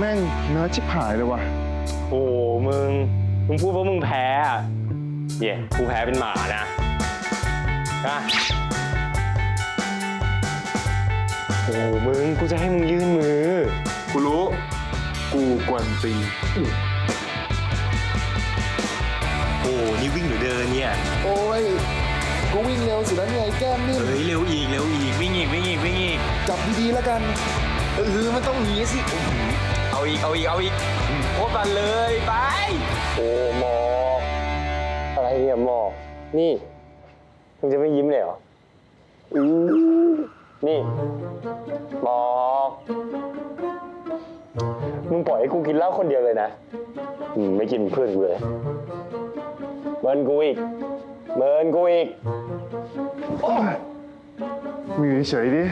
แม่งเนื้อชิบหายเลยว่ะ โอ้มึง มึงพูดว่ามึงแพ้อะเย่กูแพ้เป็นหมานะนะโอ้มึง กูจะให้มึงยื่นมือ กูรู้ กูกวนตีนโอ้นี่วิ่งหรือเดินเนี่ย โอ้ยก็วิ่งเร็วสุดแล้วเนี่ยไอ้แก้มนิ่มเฮ้ยเร็วอีกเร็วอีกวิ่งอีกวิ่งอีกวิ่งอีกจับดีๆแล้วกัน เออ มันต้องหนีสิ เอาอีก เอาอีก เอาอีกโคตรมันเลยไป โอ้หมอกอะไรเนี่ยหมอกนี่มึงจะไม่ยิ้มเลยเหรออือนี่หมอกมึงปล่อยให้กูกินเหล้าคนเดียวเลยนะอืมไม่กินเพื่อนกูเลยเมินกูอีกเมินกูอีก มึงอยู่เฉยๆดิ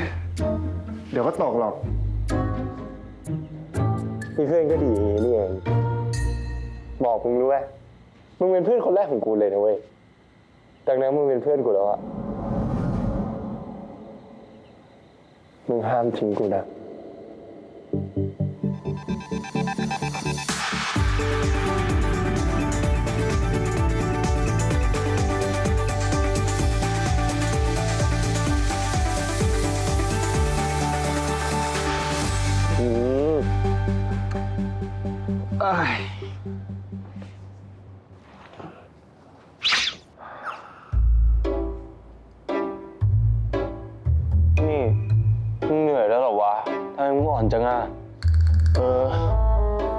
เดี๋ยวก็ตกหรอก มีเพื่อนก็ดีอย่างนี้นี่เองบอกมึงรู้ไหมมึงเป็นเพื่อนคนแรกของกูเลยนะเว้ยดังนั้นมึงเป็นเพื่อนกูแล้วอะมึงห้ามทิ้งกูนะ จังอะ เออ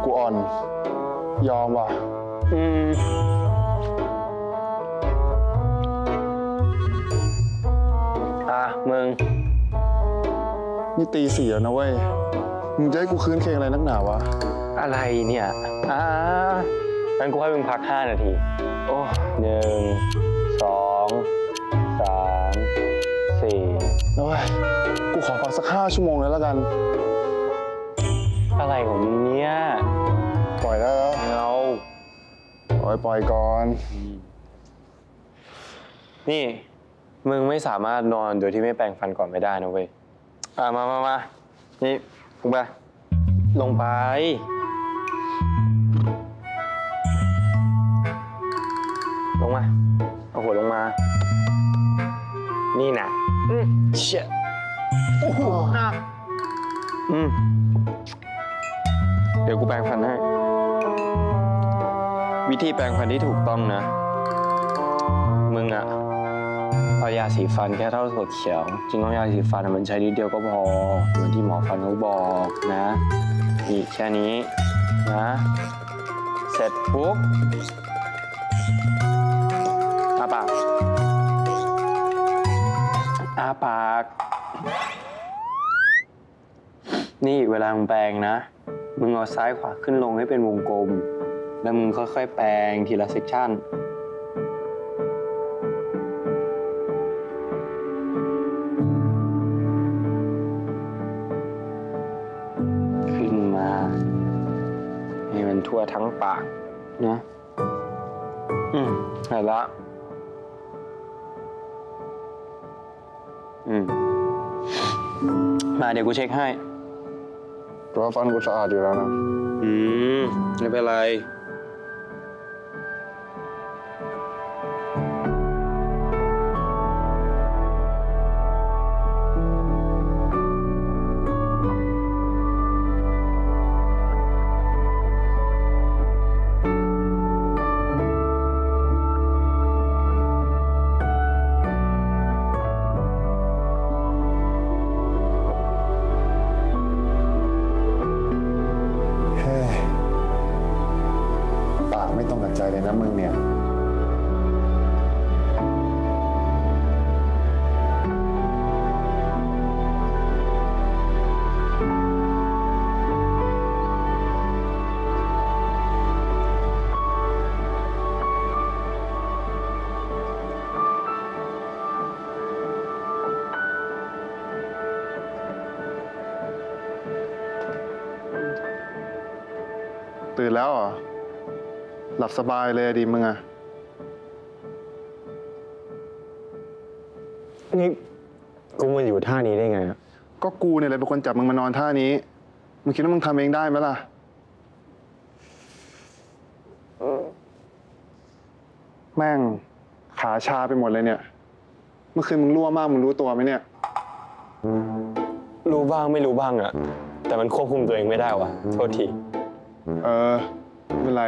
กูอ่อน ยอมว่ะ อืม อะ มึง นี่ตีสี่แล้วนะเว้ย มึงจะให้กูคืนเคงอะไรนักหนาวะ อะไรเนี่ย อ่างั้นกูให้มึงพักห้านาที โอ้หนึ่ง สอง สาม สี่นะเว้ย กูขอพักสักห้าชั่วโมงเลยแล้วกัน อะไรของมึงเนี่ยปล่อยได้แล้วเอาปล่อยปล่อยก่อน นี่ มึงไม่สามารถนอนโดยที่ไม่แปรงฟันก่อนไม่ได้นะเว้ยอะมามามานี่ลงไปลงไป ลงมา เอาหัวลงมา นี่นะอืมเชี่ยโอ้โหอืมเดี๋ยวกูแปรงฟันให้ วิธีแปรงฟันที่ถูกต้องนะ มึงอะเอายาสีฟันแค่เท่าถั่วเขียว จริงๆยาสีฟันมันใช้นิดเดียวก็พอ เหมือนที่หมอฟันเขาบอกนะนี่แค่นี้นะ เสร็จปุ๊บอาปากอาปาก นี่เวลามึงแปรงนะ มึงเอาซ้ายขวาขึ้นลงให้เป็นวงกลม แล้วมึงค่อยๆ แปรงทีละเซกชันขึ้นมาให้มันทั่วทั้งปากนะ อืมเห็นละ อืม มาเดี๋ยวกูเช็คให้ แต่ว่าฟันกูสะอาดอยู่แล้วนะ อืม ไม่เป็นไร กับใจเลยนะมึงเนี่ย ตื่นแล้วเหรอ หลับสบายเลยดิมึงอะนี่กูมันอยู่ท่านี้ได้ไงอะก็กูเนี่ยแหละเป็นคนจับมึงมานอนท่านี้ มึงคิดว่ามึงทำเองได้ไหมล่ะ แม่งขาชาไปหมดเลยเนี่ย เมื่อคืนมึงรั่วมากมึงรู้ตัวไหมเนี่ย รู้บ้างไม่รู้บ้างอะแต่มันควบคุมตัวเองไม่ได้วะโทษที เออไม่เป็นไร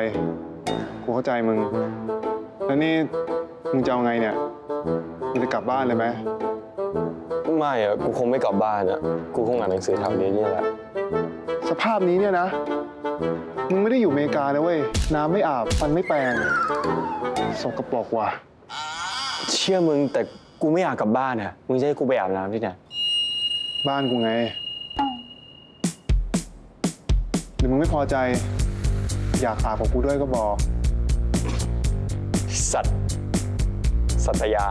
กูเข้าใจมึง แล้วนี่มึงจะเอาไงเนี่ย มึงจะกลับบ้านเลยไหมไม่อะกูคงไม่กลับบ้านอะกูคงอ่านหนังสือแถวนี้นี่แหละ สภาพนี้เนี่ยนะ มึงไม่ได้อยู่อเมริกานะเว้ย น้ำไม่อาบ ฟันไม่แปรงสกปรกว่ะ เชื่อมึงแต่กูไม่อยากกลับบ้านอะมึงจะให้กูไปอาบน้ำที่ไหน บ้านกูไงหรือมึงไม่พอใจ อยากอาบกับกูด้วยก็บอก สัตว์สัตยา